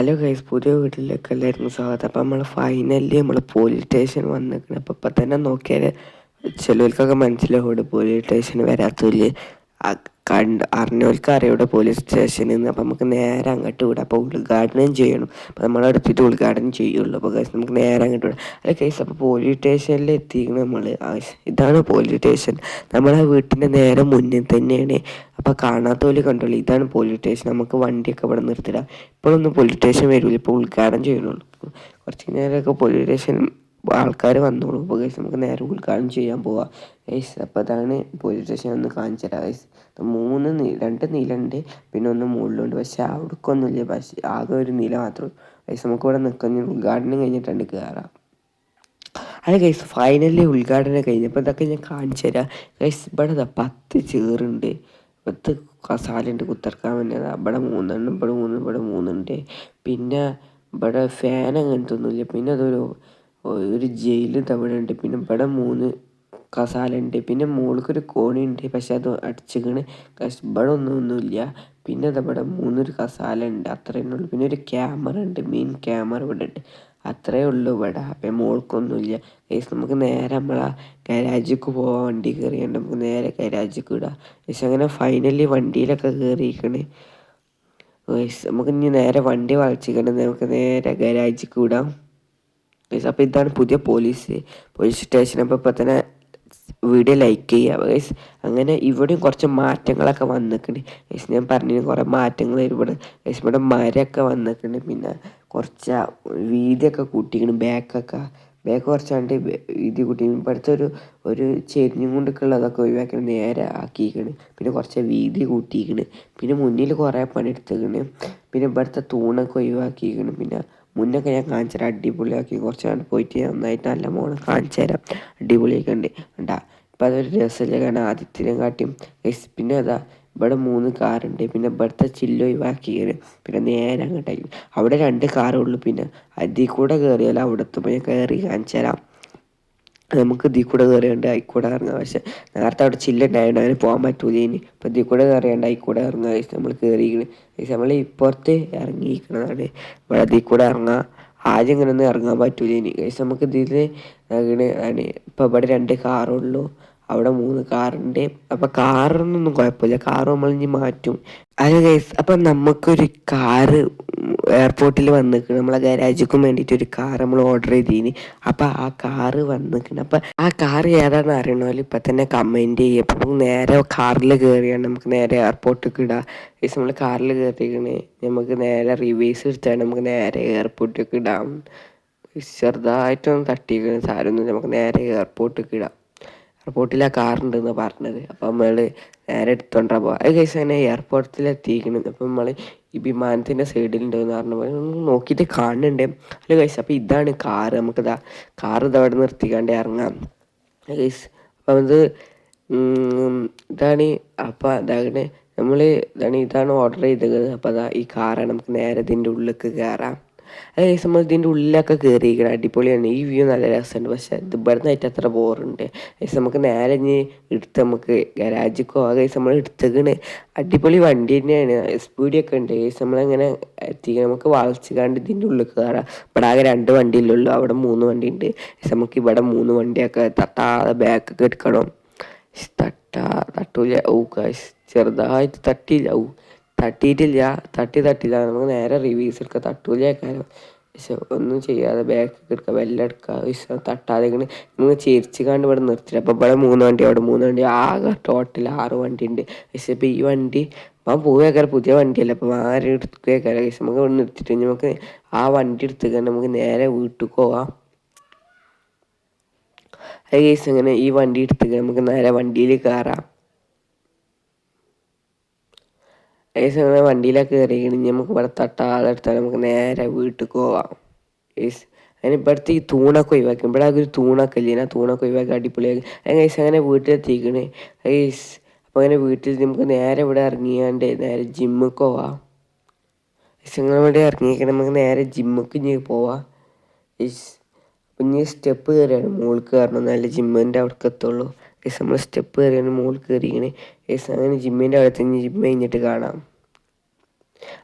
Hello guys പുതിയ വീട്ടിലേക്ക് എല്ലാവർക്കും സ്വാഗതം അപ്പം നമ്മൾ ഫൈനലി നമ്മൾ പോലീസ് സ്റ്റേഷൻ വന്നിരിക്കണം അപ്പം ഇപ്പം തന്നെ നോക്കിയാൽ ചിലവർക്കൊക്കെ മനസ്സിലാവും പോലീസ് സ്റ്റേഷൻ വരാത്തില്ല കണ്ട് അറിഞ്ഞവർക്ക് അറിയാം ഇവിടെ പോലീസ് സ്റ്റേഷനിൽ നിന്ന് അപ്പം നമുക്ക് നേരെ അങ്ങോട്ട് വിടാം. അപ്പോൾ ഉദ്ഘാടനം ചെയ്യണം. അപ്പം നമ്മൾ അടുത്തിട്ട് ഉദ്ഘാടനം ചെയ്യുള്ളൂ. അപ്പോൾ ഗൈസ് നമുക്ക് നേരെ അങ്ങോട്ട് വിടാം. അല്ല ഗൈസ് അപ്പോൾ പോലീസ് സ്റ്റേഷനിൽ എത്തിക്കണം നമ്മൾ ഇതാണ് പോലീസ് സ്റ്റേഷൻ നമ്മളെ വീട്ടിന്റെ നേരെ മുന്നിൽ തന്നെയാണ് അപ്പോൾ കാണാത്ത കണ്ടോളൂ ഇതാണ് പോലീസ് സ്റ്റേഷൻ നമുക്ക് വണ്ടിയൊക്കെ ഇവിടെ നിർത്തില്ല ഇപ്പോഴൊന്നും പോലീസ് സ്റ്റേഷൻ വരില്ല ഇപ്പോൾ ഉദ്ഘാടനം ചെയ്യണുള്ളൂ കുറച്ച് നേരമൊക്കെ പോലീസ് സ്റ്റേഷൻ ആൾക്കാർ വന്നോളൂ. അപ്പോൾ ഗൈസ് നമുക്ക് നേരെ ഉദ്ഘാടനം ചെയ്യാൻ പോവാം. ഗൈസ് അപ്പോൾ അതാണ് പോലീസ് സ്റ്റേഷൻ ഒന്ന് കാണിച്ചു തരാം ഗൈസ് മൂന്ന് നീ രണ്ട് നീലുണ്ട് പിന്നെ ഒന്ന് മുകളിലുണ്ട്. പക്ഷേ അവിടേക്കൊന്നുമില്ല പക്ഷേ ആകെ ഒരു നീല മാത്രം ഗൈസ് നമുക്ക് ഇവിടെ നിൽക്കുന്ന ഉദ്ഘാടനം കഴിഞ്ഞിട്ടുണ്ട് കയറാം അത് ഗൈസ് ഫൈനലി ഉദ്ഘാടനം കഴിഞ്ഞപ്പോൾ ഇതൊക്കെ ഞാൻ കാണിച്ചു തരാം. ഗൈസ് ഇവിടെ പത്ത് ചേറുണ്ട് പത്ത് കസാലുണ്ട് കുത്തിറക്കാൻ വേണ്ടത് ഇവിടെ മൂന്നെണ്ണം ഇവിടെ മൂന്ന് ഇവിടെ മൂന്നുണ്ട് പിന്നെ ഇവിടെ ഫാൻ അങ്ങനത്തെ ഒന്നുമില്ല പിന്നെ അതൊരു ഒരു ജയിൽ തവിടെ ഉണ്ട് പിന്നെ ഇവിടെ മൂന്ന് കസാല ഉണ്ട് പിന്നെ മുകൾക്കൊരു കോണി ഉണ്ട് പക്ഷെ അത് അടിച്ചിക്കണ്. ഇവിടെ ഒന്നും ഒന്നുമില്ല പിന്നെ അതവിടെ മൂന്നൊരു കസാല ഉണ്ട് അത്രയേ ഉള്ളൂ പിന്നെ ഒരു ക്യാമറ ഉണ്ട് മെയിൻ ക്യാമറ ഇവിടെ ഉണ്ട് അത്രയേ ഉള്ളൂ ഇവിടെ. അപ്പം മോൾക്കൊന്നുമില്ല. ഏസ് നമുക്ക് നേരെ നമ്മളെ ഗരാജിക്ക് പോവാം. വണ്ടി കയറിയുണ്ട് നമുക്ക് നേരെ ഗരാജിക്ക് വിടാം ഏസ് അങ്ങനെ ഫൈനലി വണ്ടിയിലൊക്കെ കയറിയിരിക്കണേ നമുക്ക് ഇനി നേരെ വണ്ടി വളച്ചിക്കണേ നമുക്ക് നേരെ ഗരാജിക്ക് വിടാം അപ്പോൾ ഇതാണ് പുതിയ പോലീസ് പോലീസ് സ്റ്റേഷൻ അപ്പോൾ ഇപ്പം തന്നെ വീഡിയോ ലൈക്ക് ചെയ്യുക. ഗൈസ് അങ്ങനെ ഇവിടെയും കുറച്ച് മാറ്റങ്ങളൊക്കെ വന്നിട്ടുണ്ട്. ഗൈസ് ഞാൻ പറഞ്ഞു കുറേ മാറ്റങ്ങൾ ഇവിടെ. ഗൈസ് ഇവിടെ മരമൊക്കെ വന്നിട്ടുണ്ട്. പിന്നെ കുറച്ച് വീതിയൊക്കെ കൂട്ടിക്കണം ബാക്കൊക്കെ ബാക്ക് കുറച്ചാണ്ട് വീതി കൂട്ടി ഇപ്പോഴത്തെ ഒരു ഒരു ചെരിഞ്ഞും കൊണ്ടൊക്കെ ഉള്ളതൊക്കെ ഒഴിവാക്കണം നേരെ ആക്കിയിരിക്കണ് പിന്നെ കുറച്ച് വീതി കൂട്ടിയിരിക്കണ് പിന്നെ മുന്നിൽ കുറേ പണിയെടുത്തേക്കണ്. പിന്നെ ഇവിടുത്തെ തൂണൊക്കെ ഒഴിവാക്കിയിരിക്കണം പിന്നെ മുന്നൊക്കെ ഞാൻ കാണിച്ചു അടിപൊളിയാക്കി. കുറച്ച് നാൾ പോയിട്ട് നന്നായിട്ട് നല്ല മോണ് കാണിച്ചു തരാം അടിപൊളിയൊക്കെ ഉണ്ട് കണ്ടാ ഇപ്പം അതൊരു രസമില്ല കാരണം ആദ്യത്തിനെ കാട്ടിയും. പിന്നെ അതാ ഇവിടെ മൂന്ന് കാറുണ്ട്. പിന്നെ ഇവിടുത്തെ ചില്ല് കയറി പിന്നെ നേരെ അങ്ങോട്ടായി. അവിടെ രണ്ട് കാറുള്ളൂ പിന്നെ. അതിൽ കൂടെ കയറിയാൽ അവിടെ ഞാൻ കയറി കാണിച്ചു തരാം നമുക്ക് ഇതിൽ കൂടെ കയറിയുണ്ട് ആയിക്കൂടെ ഇറങ്ങാം പക്ഷെ നേരത്തെ അവിടെ ചില്ലുണ്ടായിരുന്നു അങ്ങനെ പോകാൻ പറ്റൂല ഇനി ഇപ്പം ഇതിൽ കൂടെ കയറിയുണ്ട് കൂടെ ഇറങ്ങാം നമ്മൾ കയറിയിരിക്കണ്. നമ്മൾ ഇപ്പുറത്ത് ഇറങ്ങിയിരിക്കണതാണ്. ഇവിടെ ഇതിൽ കൂടെ ഇറങ്ങാം. ആദ്യം ഇങ്ങനെ ഒന്നും ഇറങ്ങാൻ പറ്റൂല ഇനി കഴിച്ച് നമുക്ക് ഇതിൽ അങ്ങനെ ഇപ്പം ഇവിടെ രണ്ട് കാറുള്ളൂ. അവിടെ മൂന്ന് കാറുണ്ട് അപ്പം കാറിനൊന്നും കുഴപ്പമില്ല. കാർ നമ്മൾ ഇനി മാറ്റും. അത് ഗൈസ് അപ്പം നമുക്കൊരു കാറ് എയർപോർട്ടിൽ വന്നിക്കണം നമ്മളെ ഗരാജിക്കും വേണ്ടിയിട്ട് ഒരു കാർ നമ്മൾ ഓർഡർ ചെയ്തിന്. അപ്പം ആ കാറ് വന്നിക്കണം അപ്പം ആ കാർ ഏതാണെന്ന് അറിയണമല്ലോ ഇപ്പം തന്നെ കമന്റ് ചെയ്യുക അപ്പം നേരെ കാറിൽ കയറിയാണ് നമുക്ക് നേരെ എയർപോർട്ടിലേക്ക് ഇടാം. ഗൈസ് നമ്മൾ കാറിൽ കയറിയിരിക്കണേ നമുക്ക് നേരെ റിവേഴ്സ് എടുത്താണ്. നമുക്ക് നേരെ എയർപോർട്ടിലേക്ക് ഇടാം. ചെറുതായിട്ടൊന്ന് തട്ടിയിരിക്കണം. സാരമൊന്നും നമുക്ക് നേരെ എയർപോർട്ടിലേക്ക് ഇടാം. എയർപോർട്ടിൽ ആ കാറുണ്ടെന്ന് പറഞ്ഞത്. അപ്പം നമ്മൾ നേരെ എടുത്തോണ്ടാ പോവാ. അത് കഴിച്ച് അങ്ങനെ എയർപോർട്ടിൽ എത്തിയിരിക്കണം അപ്പം നമ്മൾ ഈ വിമാനത്തിന്റെ സൈഡിലുണ്ടെന്ന് പറഞ്ഞ നോക്കിയിട്ട് കാണുന്നുണ്ട് അല്ല കഴിച്ച് അപ്പോൾ ഇതാണ് കാറ്. നമുക്കിതാ കാറ് ഇതവിടെ നിർത്തിക്കാണ്ട് ഇറങ്ങാം. കഴിച്ച് അപ്പം അത് ഇതാണ് അപ്പം അതാണ് നമ്മൾ ഇതാണ് ഇതാണ് ഓർഡർ ചെയ്തത്. അപ്പോൾ അതാ ഈ കാറാണ് നമുക്ക് നേരെ ഇതിന്റെ ഉള്ളിലേക്ക് കയറാം അത് നമ്മൾ ഇതിന്റെ ഉള്ളിലൊക്കെ കയറിയിരിക്കണം അടിപൊളിയാണ്. ഈ വ്യൂ നല്ല രസമുണ്ട്. പക്ഷെ ഇത് ഇവിടെ നിന്നായിട്ട് അത്ര ബോറുണ്ട് ഏകദേശം നമുക്ക് നേരെ ഇനി എടുത്ത് നമുക്ക് ഗരാജിക്കോ ആ നമ്മൾ എടുത്തേക്കണ്. അടിപൊളി വണ്ടി തന്നെയാണ്. സ്പീഡിയൊക്കെ ഉണ്ട്. ഏകദേശം നമ്മളങ്ങനെ എത്തിക്കണം. നമുക്ക് വളച്ച് കണ്ട് ഇതിന്റെ ഉള്ളിൽ കയറാം ഇവിടെ ആകെ രണ്ട് വണ്ടിയിലുള്ളൂ അവിടെ മൂന്ന് വണ്ടി ഉണ്ട്. നമുക്ക് ഇവിടെ മൂന്ന് വണ്ടിയൊക്കെ തട്ടാതെ ബാക്കൊക്കെ എടുക്കണം. തട്ടാ തട്ടൂല. ഓ കാശ് ചെറുതായിട്ട് തട്ടിയില്ല. ഓ തട്ടിയിട്ടില്ല തട്ടി തട്ടില്ല. നമുക്ക് നേരെ റിവ്യൂസ് എടുക്കുക തട്ടൂല പക്ഷെ ഒന്നും ചെയ്യാതെ ബാക്ക് എടുക്കുക വെല്ലം എടുക്കുക തട്ടാതെ ഇങ്ങനെ നിങ്ങൾ ചിരിച്ച് കണ്ട് ഇവിടെ നിർത്തില്ല. അപ്പോൾ ഇവിടെ മൂന്ന് വണ്ടി അവിടെ മൂന്ന് വണ്ടി. ആകെ ടോട്ടൽ ആറ് വണ്ടി ഉണ്ട്. പക്ഷെ ഇപ്പോൾ ഈ വണ്ടി അപ്പം പോവേക്കാരം പുതിയ വണ്ടിയല്ല. അപ്പം ആരും എടുത്തേക്കാരം പക്ഷെ നമുക്ക് ഇവിടെ നിർത്തിയിട്ട് നമുക്ക് ആ വണ്ടി എടുത്തേക്കാൻ നമുക്ക് നേരെ വീട്ടിൽ പോവാം. അത് കേസ് ഇങ്ങനെ ഈ വണ്ടി എടുത്തിട്ട് നമുക്ക് നേരെ വണ്ടിയിൽ കയറാം ഏകദേശം അങ്ങനെ വണ്ടിയിലൊക്കെ കയറിയാണ് നമുക്ക് ഇവിടെ തട്ടാളെടുത്താൽ നമുക്ക് നേരെ വീട്ടിൽ പോവാം. ഏസ് അതിന് ഇവിടുത്തെ ഈ തൂണൊക്കെ ഒഴിവാക്കി. ഇവിടെ ഒരു തൂണൊക്കെ ഇല്ലേ? ആ തൂണൊക്കെ ഒഴിവാക്കി അടിപൊളിയാക്കി. ഏകദേശം അങ്ങനെ വീട്ടിലെത്തിക്കണേ. ഏസ് അപ്പോൾ അങ്ങനെ വീട്ടിൽ നമുക്ക് നേരെ ഇവിടെ ഇറങ്ങിയാണ്ട് നേരെ ജിമ്മിക്ക് പോവാം. അങ്ങനെ ഇവിടെ ഇറങ്ങിയിരിക്കണം നമുക്ക് നേരെ ജിമ്മിക്ക് ഇനി പോവാം. ഏസ് അപ്പം ഇനി സ്റ്റെപ്പ് കയറിയാണ് മുകളിൽ കയറണം നല്ല ജിമ്മിന്റെ അവിടേക്ക് എത്തുള്ളൂ. ഏസ് നമ്മൾ സ്റ്റെപ്പ് കയറിയാണ് മുകളിൽ കയറിയിരിക്കണേ ഏസ് അങ്ങനെ ജിമ്മിന്റെ അവിടെ തന്നെ ജിമ്മ് കഴിഞ്ഞിട്ട് കാണാം.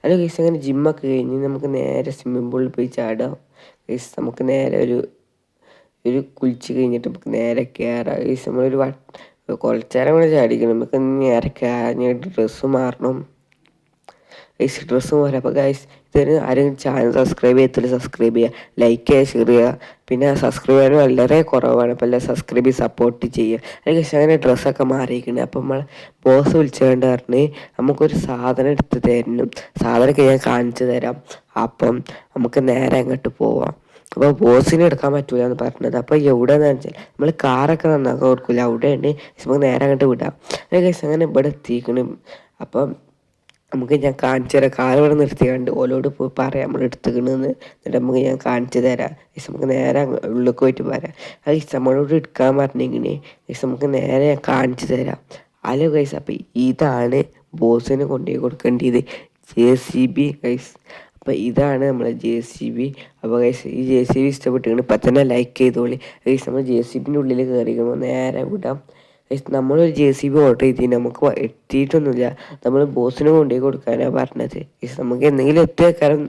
അല്ല ഗൈസ് അങ്ങനെ ജിമ്മൊക്കെ കഴിഞ്ഞ് നമുക്ക് നേരെ സ്വിമ്മിംഗ് പൂളിൽ പോയി ചാടാം. ഗൈസ് നമുക്ക് നേരെ ഒരു ഒരു കുളിച്ച് കഴിഞ്ഞിട്ട് നമുക്ക് നേരെ കയറാം ഗൈസ് നമ്മളൊരു വട്ട കുറച്ചേരം കൂടെ ചാടിക്കണം. നമുക്ക് നേരെ കയറിഞ്ഞിട്ട് ഡ്രസ്സ് മാറണം. ഗൈസ് ഡ്രസ്സ് പോരാ അപ്പോൾ ഗൈസ് ഇതിന് ആരും ചാനൽ സബ്സ്ക്രൈബ് ചെയ്യത്തില്ല സബ്സ്ക്രൈബ് ചെയ്യുക ലൈക്ക് ചെയ്യുക ഷെയർ ചെയ്യുക പിന്നെ സബ്സ്ക്രൈബ് ചെയ്യാൻ വളരെ കുറവാണ്. അപ്പോൾ എല്ലാം സബ്സ്ക്രൈബ് ചെയ്ത് സപ്പോർട്ട് ചെയ്യുക അല്ലെങ്കിൽ അങ്ങനെ ഡ്രസ്സൊക്കെ മാറിയിരിക്കുന്നത് അപ്പം നമ്മൾ ബോസ് വിളിച്ചുകൊണ്ട് പറഞ്ഞ് നമുക്കൊരു സാധനം എടുത്ത് തരണം. സാധനമൊക്കെ ഞാൻ കാണിച്ചു തരാം. അപ്പം നമുക്ക് നേരെ അങ്ങോട്ട് പോവാം. അപ്പോൾ ബോസിനെ എടുക്കാൻ പറ്റൂല എന്ന് പറഞ്ഞത്. അപ്പോൾ എവിടെയെന്ന് വെച്ചാൽ നമ്മൾ കാറൊക്കെ നന്നാക്കാൻ കൊടുക്കില്ല അവിടെയുണ്ട് നമുക്ക് നേരെ അങ്ങോട്ട് വിടാം. അങ്ങനെ ഇവിടെ എത്തിക്കണം അപ്പം നമുക്ക് ഞാൻ കാണിച്ചു തരാം കാർ ഇവിടെ നിർത്തിയാണ്ട് ഓലോട് പോയി പറയാം. നമ്മൾ എടുത്തുക്കണെന്ന്. എന്നിട്ട് നമുക്ക് ഞാൻ കാണിച്ചു തരാം. ഏസ് നമുക്ക് നേരെ ഉള്ളിൽ പോയിട്ട് പറയാം അത് നമ്മളോട് എടുക്കാൻ പറഞ്ഞിങ്ങനെ ഏസ് നമുക്ക് നേരെ ഞാൻ കാണിച്ചു തരാം. ഹലോ ഗൈസ് അപ്പം ഇതാണ് ബോസിന് കൊണ്ടുപോയി കൊടുക്കേണ്ടത്. ജെ സി ബി ഗൈസ് അപ്പോൾ ഇതാണ് നമ്മളെ ജെ സി ബി. അപ്പോൾ ഗൈസ് ഈ ജെ സി ബി ഇഷ്ടപ്പെട്ടിട്ടുണ്ട് ഇപ്പം തന്നെ ലൈക്ക് ചെയ്തോളി. ഗൈസ് നമ്മൾ ജെ സി ബിന്റെ ഉള്ളിൽ കയറിക്കുമ്പോൾ നേരെ വിടാം. നമ്മളൊരു ജെ സി ബി ഓർഡർ ചെയ്തിട്ട് നമുക്ക് എത്തിയിട്ടൊന്നുമില്ല. നമ്മൾ ബോസിന് കൊണ്ടുപോയി കൊടുക്കാനാണ് പറഞ്ഞത്. നമുക്ക് എന്തെങ്കിലും എത്തിയേക്കാരം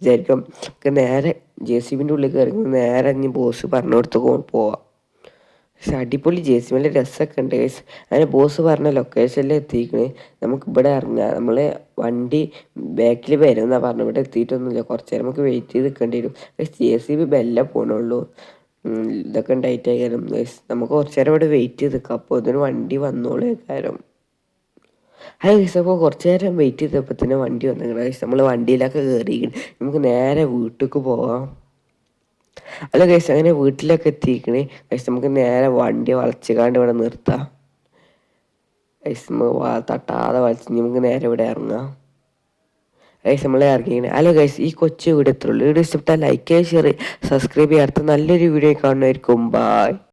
വിചാരിക്കാം. നമുക്ക് നേരെ ജെ സി ബിന്റെ ഉള്ളിൽ കയറി നേരെ ഇനി ബോസ് പറഞ്ഞു കൊടുത്ത് പോവാം. പക്ഷെ അടിപൊളി ജെ സി ബിന്റെ രസമൊക്കെ ഉണ്ട്. ഗൈസ് അങ്ങനെ ബോസ് പറഞ്ഞ ലൊക്കേഷനിൽ എത്തിക്കണേ. നമുക്ക് ഇവിടെ ഇറങ്ങാം. നമ്മൾ വണ്ടി ബാക്കിൽ വരും പറഞ്ഞു ഇവിടെ എത്തിയിട്ടൊന്നുമില്ല. കുറച്ച് നേരം നമുക്ക് വെയിറ്റ് ചെയ്ത് നിൽക്കേണ്ടി വരും. പക്ഷേ ജെ സി ബി ബെല്ല പോകണുള്ളൂ ഇതൊക്കെ ഉണ്ടായിട്ടായാലും നമുക്ക് കുറച്ച് നേരം ഇവിടെ വെയിറ്റ് ചെയ്ത് നിൽക്കാം അപ്പോൾ ഇതിന് വണ്ടി വന്നോളേ കാര്യം അത് ഗൈസ് അപ്പോൾ കുറച്ച് നേരം വെയിറ്റ് ചെയ്തപ്പോൾ തന്നെ വണ്ടി വന്നു. ഗൈസ് നമ്മൾ വണ്ടിയിലൊക്കെ കയറി നമുക്ക് നേരെ വീട്ടിലേക്ക് പോവാം. അല്ല ഗൈസ് അങ്ങനെ വീട്ടിലൊക്കെ എത്തിയിരിക്കണേ ഗൈസ് നമുക്ക് നേരെ വണ്ടി വളച്ചുകാണ്ട് ഇവിടെ നിർത്താം. ഗൈസ് തട്ടാതെ വളച്ച് നമുക്ക് നേരെ ഇവിടെ ഇറങ്ങാം. ഗൈസ് നമ്മളെ ഇറങ്ങിയാണ് അല്ല ഗൈസ് ഈ കൊച്ചു വീഡിയോ എത്തുള്ളൂ വീഡിയോ ഇഷ്ടപ്പെട്ടാൽ ലൈക്ക് ഷെയർ സബ്സ്ക്രൈബ് ചെയ്യാത്ത നല്ലൊരു വീഡിയോ കാണുമായിരിക്കും ബായ്